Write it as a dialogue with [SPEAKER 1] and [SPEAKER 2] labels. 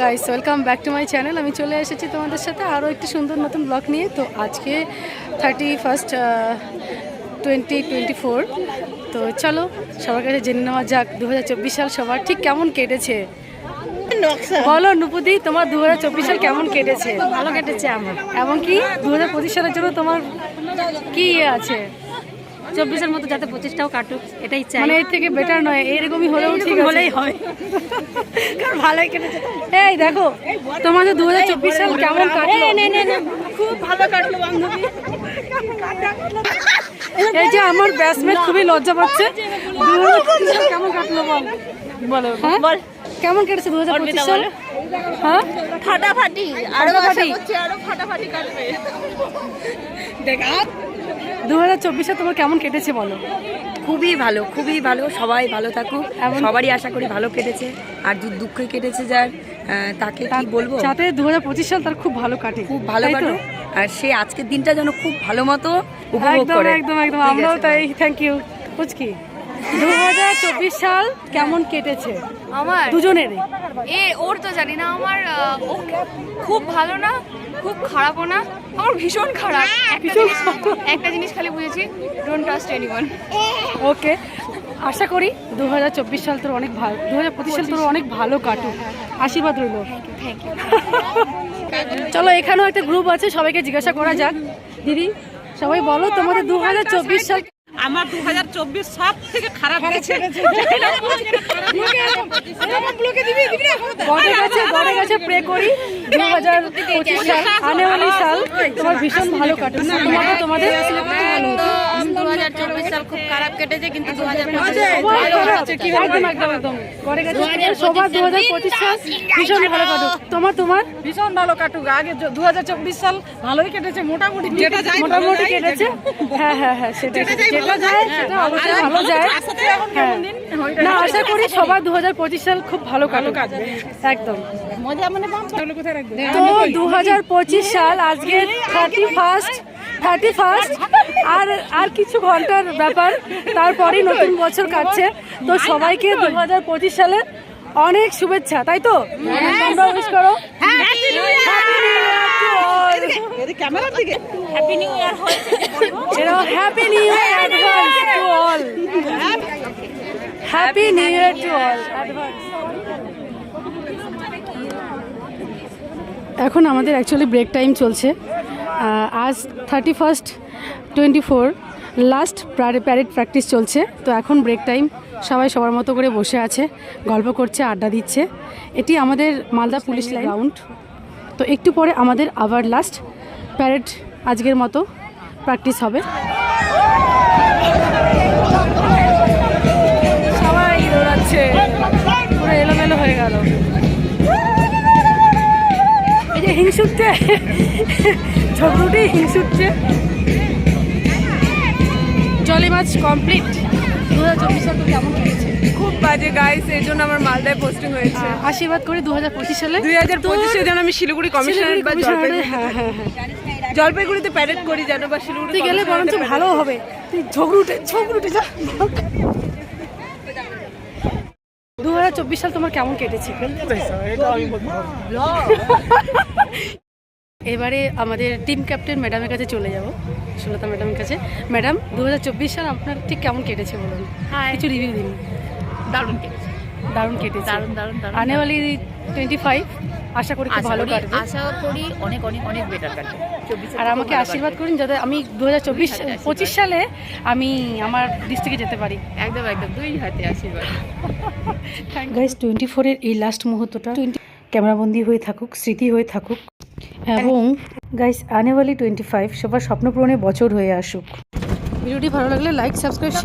[SPEAKER 1] Guys welcome back to my channel আমি চলে এসেছি তোমাদের সাথে আরও একটি সুন্দর নতুন ব্লগ নিয়ে। তো আজকে thirty first twenty twenty four তো চলো সবার কাছে জেনে নেওয়া যাক দু হাজার চব্বিশ সাল সবার ঠিক কেমন কেটেছে? বলো নুপুদি তোমার দু হাজার চব্বিশ সাল কেমন কেটেছে?
[SPEAKER 2] ভালো কেটেছে আমার।
[SPEAKER 1] এমনকি দু হাজার পঁচিশ সালের জন্য তোমার কি ইয়ে আছে?
[SPEAKER 2] চব্বিশের মতো যাতে পঁচিশটাও কাটুক এটাই চাই।
[SPEAKER 1] মানে এর থেকে বেটার নয় এরকমই হলেও ঠিক হলেই হয় কারণ ভালোই কেটেছে। এই দেখো তোমাদের দু হাজার চব্বিশ সাল কেমন কাটলো?
[SPEAKER 2] খুব ভালো কাটলো বান্ধবী।
[SPEAKER 1] এই যে আমার ব্যাটসম্যান খুবই লজ্জা পাচ্ছে। কেমন কাটলো বল? বলো হ্যাঁ?
[SPEAKER 2] বল।
[SPEAKER 1] কেমন কেটেছে দু হাজার পঁচিশ সাল? হ্যাঁ?
[SPEAKER 2] ফাটাফাটি। আরও
[SPEAKER 1] ফাটাফাটি।
[SPEAKER 2] আরও কাটবে।
[SPEAKER 1] দু হাজার চব্বিশে তোমার কেমন কেটেছে বলো?
[SPEAKER 3] খুবই ভালো খুবই ভালো সবাই ভালো থাকুক। সবারই আশা করি ভালো কেটেছে। আর দু দুঃখই কেটেছে যার তাকে কি বলব?
[SPEAKER 1] যাতে দু হাজার পঁচিশ সাল তার খুব ভালো কাটে।
[SPEAKER 3] খুব ভালো কাটো আর সে আজকের দিনটা যেন খুব ভালো মতো উপভোগ
[SPEAKER 1] একদম
[SPEAKER 3] করে।
[SPEAKER 1] একদম একদম। আমরাও তাই। থ্যাংক ইউ পুচকি দু হাজার চব্বিশ সাল কেমন কেটেছে?
[SPEAKER 4] আমার?
[SPEAKER 1] দুজনেরই।
[SPEAKER 4] এ ওর তো জানি না আমার ও খুব ভালো না খুব খারাপও না আমার ভীষণ খারাপ। একটা জিনিস একটা জিনিস খালি বুঝেছি ডোন্ট ট্রাস্ট এনিওয়ান
[SPEAKER 1] ওকে আশা করি দু হাজার চব্বিশ সাল তোর অনেক ভালো দু হাজার পঁচিশ সাল তোর অনেক ভালো কাটুক। আশীর্বাদ রইল। চলো এখানেও একটা গ্রুপ আছে সবাইকে জিজ্ঞাসা করা যাক। দিদি সবাই বলো তোমাদের দু হাজার চব্বিশ সাল
[SPEAKER 5] আমার দু হাজার চব্বিশ সব থেকে খারাপ গেছে
[SPEAKER 1] গড়ে গেছে গড়ে প্রে করি দু হাজার পঁচিশ সাল তোমার ভীষণ ভালো কাটুন তোমাদের
[SPEAKER 2] সাল খুব খারাপ কেটেছে কিন্তু দু হাজার
[SPEAKER 1] সবার দু হাজার পঁচিশ সাল ভীষণ ভালো কাটুক। তোমার তোমার?
[SPEAKER 5] ভীষণ ভালো কাটুক। আগে দু হাজার চব্বিশ সাল ভালোই কেটেছে মোটামুটি যেটা যায়
[SPEAKER 1] মোটামুটি কেটেছে। হ্যাঁ হ্যাঁ হ্যাঁ সেটা যেটা যায় সেটা অবশ্যই ভালো যায়। হ্যাঁ। না আশা করি সবার দু হাজার পঁচিশ সাল খুব ভালো কাটুক। একদম।
[SPEAKER 5] মজা মানে বাম কোথায় রাখবে?
[SPEAKER 1] তো দু হাজার পঁচিশ সাল আজকে থার্টি ফার্স্ট থার্টি ফার্স্ট আর আর কিছু ঘণ্টার ব্যাপার। তারপরেই নতুন বছর কাটছে। তো সবাইকে দু হাজার পঁচিশ সালে অনেক শুভেচ্ছা তাই তো? তোমরা উইশ করো. Advance. এখন আমাদের অ্যাকচুয়ালি ব্রেক টাইম চলছে। আজ thirty first twenty four. Last parade practice চলছে। তো এখন ব্রেক টাইম সবাই সবার মতো করে বসে আছে গল্প করছে আড্ডা দিচ্ছে। এটি আমাদের মালদা পুলিশ লাইন। গ্রাউন্ড তো একটু পরে আমাদের আবার লাস্ট প্যারেড আজকের মতো প্র্যাকটিস হবে। সবাই দৌড়াচ্ছে। পুরো এলোমেলো হয়ে গেল। এই যে হিংসুটছে ঝগড়ুটি হিংসুটছে জলি মাছ কমপ্লিট দু হাজার চব্বিশ সাল তো কেমন কেটেছে
[SPEAKER 5] খুব বাজে গাইস এই জন্য আমার মালদায় পোস্টিং হয়েছে।
[SPEAKER 1] আশীর্বাদ করি দু হাজার পঁচিশ সালে?
[SPEAKER 5] দুই হাজার পঁচিশে যেন আমি শিলিগুড়ি কমিশনার বা জলপাইগুড়ি
[SPEAKER 1] হ্যাঁ হ্যাঁ হ্যাঁ।
[SPEAKER 5] জলপাইগুড়িতে প্যারেড করি যেন বা শিলিগুড়ি
[SPEAKER 1] গেলে বরঞ্চ ভালো হবে। তুই ঝগড়ুটে ঝগড়ুটে যা। দু হাজার চব্বিশ সাল তোমার কেমন কেটেছে? এবারে আমাদের টিম ক্যাপ্টেন ম্যাডামের কাছে চলে যাব। সুলতা ম্যাডামের কাছে। ম্যাডাম দু হাজার চব্বিশ সাল আপনার ঠিক কেমন কেটেছে বলুন? কিছু রিভিউ দিন।
[SPEAKER 2] দারুণ কেটেছে।
[SPEAKER 1] দারুণ কেটেছে।
[SPEAKER 2] দারুণ দারুণ দারুণ।
[SPEAKER 1] আনেওয়ালি টোয়েন্টি ফাইভ আশা করি খুব ভালো কাটবে।
[SPEAKER 2] আশা করি অনেক অনেক অনেক বেটার কাটবে।
[SPEAKER 1] আর আমাকে আশীর্বাদ করুন যাতে আমি দু হাজার চব্বিশ পঁচিশ সালে আমি আমার ডিস্ট্রিক্টে যেতে পারি।
[SPEAKER 2] একদম একদম দুই হাতে আশীর্বাদ।
[SPEAKER 1] গাইস টোয়েন্টি ফোরের এই লাস্ট মুহূর্তটা। ক্যামেরাবন্দি হয়ে থাকুক স্মৃতি হয়ে থাকুক এবং গাইস আনেওয়ালি টোয়েন্টি ফাইভ সবার স্বপ্ন পূরণের বছর হয়ে আসুক। ভিডিওটি ভালো লাগলে লাইক সাবস্ক্রাইব